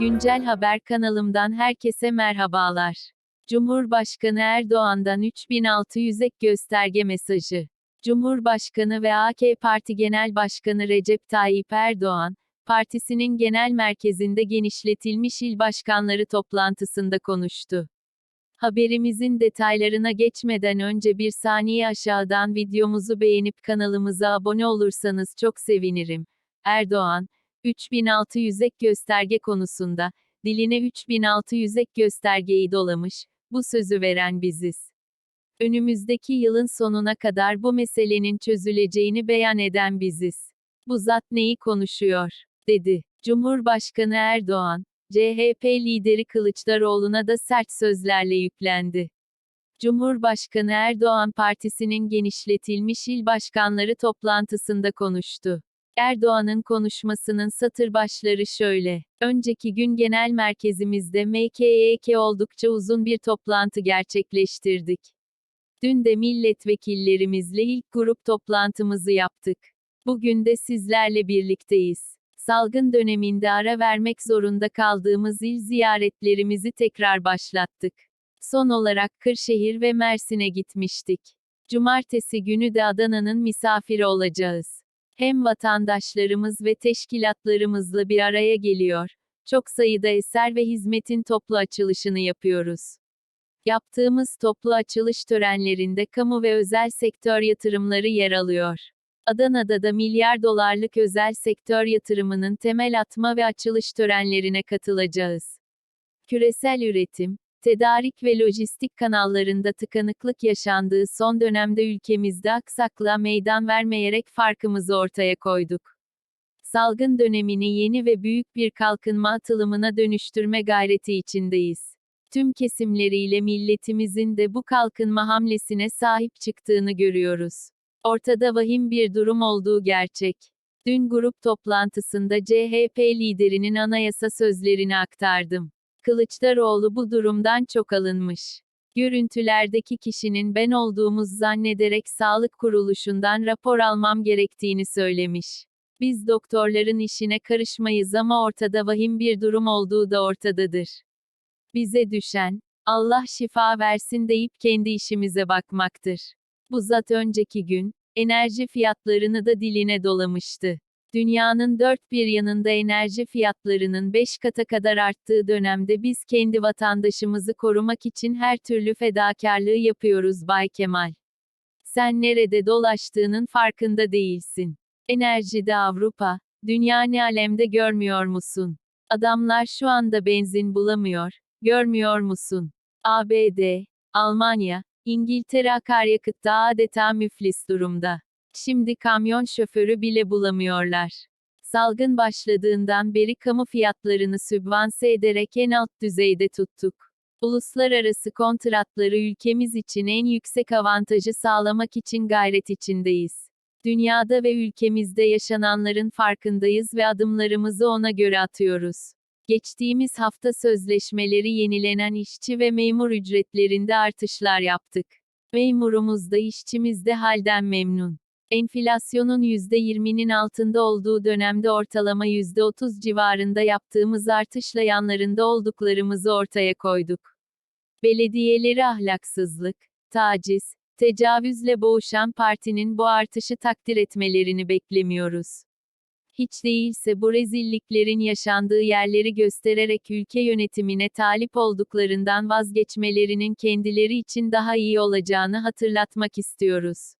Güncel Haber kanalımdan herkese merhabalar. Cumhurbaşkanı Erdoğan'dan 3600 ek gösterge mesajı. Cumhurbaşkanı ve AK Parti Genel Başkanı Recep Tayyip Erdoğan, partisinin genel merkezinde genişletilmiş il başkanları toplantısında konuştu. Haberimizin detaylarına geçmeden önce bir saniye aşağıdan videomuzu beğenip kanalımıza abone olursanız çok sevinirim. Erdoğan, 3600 ek gösterge konusunda, diline 3600 ek göstergeyi dolamış, bu sözü veren biziz. Önümüzdeki yılın sonuna kadar bu meselenin çözüleceğini beyan eden biziz. Bu zat neyi konuşuyor, dedi. Cumhurbaşkanı Erdoğan, CHP lideri Kılıçdaroğlu'na da sert sözlerle yüklendi. Cumhurbaşkanı Erdoğan partisinin genişletilmiş il başkanları toplantısında konuştu. Erdoğan'ın konuşmasının satır başları şöyle. Önceki gün genel merkezimizde MKYK oldukça uzun bir toplantı gerçekleştirdik. Dün de milletvekillerimizle ilk grup toplantımızı yaptık. Bugün de sizlerle birlikteyiz. Salgın döneminde ara vermek zorunda kaldığımız il ziyaretlerimizi tekrar başlattık. Son olarak Kırşehir ve Mersin'e gitmiştik. Cumartesi günü de Adana'nın misafiri olacağız. Hem vatandaşlarımız ve teşkilatlarımızla bir araya geliyor. Çok sayıda eser ve hizmetin toplu açılışını yapıyoruz. Yaptığımız toplu açılış törenlerinde kamu ve özel sektör yatırımları yer alıyor. Adana'da da milyar dolarlık özel sektör yatırımının temel atma ve açılış törenlerine katılacağız. Küresel üretim, tedarik ve lojistik kanallarında tıkanıklık yaşandığı son dönemde ülkemizde aksaklığa meydan vermeyerek farkımızı ortaya koyduk. Salgın dönemini yeni ve büyük bir kalkınma atılımına dönüştürme gayreti içindeyiz. Tüm kesimleriyle milletimizin de bu kalkınma hamlesine sahip çıktığını görüyoruz. Ortada vahim bir durum olduğu gerçek. Dün grup toplantısında CHP liderinin anayasa sözlerini aktardım. Kılıçdaroğlu bu durumdan çok alınmış. Görüntülerdeki kişinin ben olduğumuz zannederek sağlık kuruluşundan rapor almam gerektiğini söylemiş. Biz doktorların işine karışmayız ama ortada vahim bir durum olduğu da ortadadır. Bize düşen, Allah şifa versin deyip kendi işimize bakmaktır. Bu zat önceki gün, enerji fiyatlarını da diline dolamıştı. Dünyanın dört bir yanında enerji fiyatlarının 5 kata kadar arttığı dönemde biz kendi vatandaşımızı korumak için her türlü fedakarlığı yapıyoruz Bay Kemal. Sen nerede dolaştığının farkında değilsin. Enerjide Avrupa, dünya ne alemde görmüyor musun? Adamlar şu anda benzin bulamıyor, görmüyor musun? ABD, Almanya, İngiltere akaryakıtta adeta müflis durumda. Şimdi kamyon şoförü bile bulamıyorlar. Salgın başladığından beri kamu fiyatlarını sübvanse ederek en alt düzeyde tuttuk. Uluslararası kontratları ülkemiz için en yüksek avantajı sağlamak için gayret içindeyiz. Dünyada ve ülkemizde yaşananların farkındayız ve adımlarımızı ona göre atıyoruz. Geçtiğimiz hafta sözleşmeleri yenilenen işçi ve memur ücretlerinde artışlar yaptık. Memurumuz da işçimiz de halden memnun. Enflasyonun %20'nin altında olduğu dönemde ortalama %30 civarında yaptığımız artışla yanlarında olduklarımızı ortaya koyduk. Belediyeleri ahlaksızlık, taciz, tecavüzle boğuşan partinin bu artışı takdir etmelerini beklemiyoruz. Hiç değilse bu rezilliklerin yaşandığı yerleri göstererek ülke yönetimine talip olduklarından vazgeçmelerinin kendileri için daha iyi olacağını hatırlatmak istiyoruz.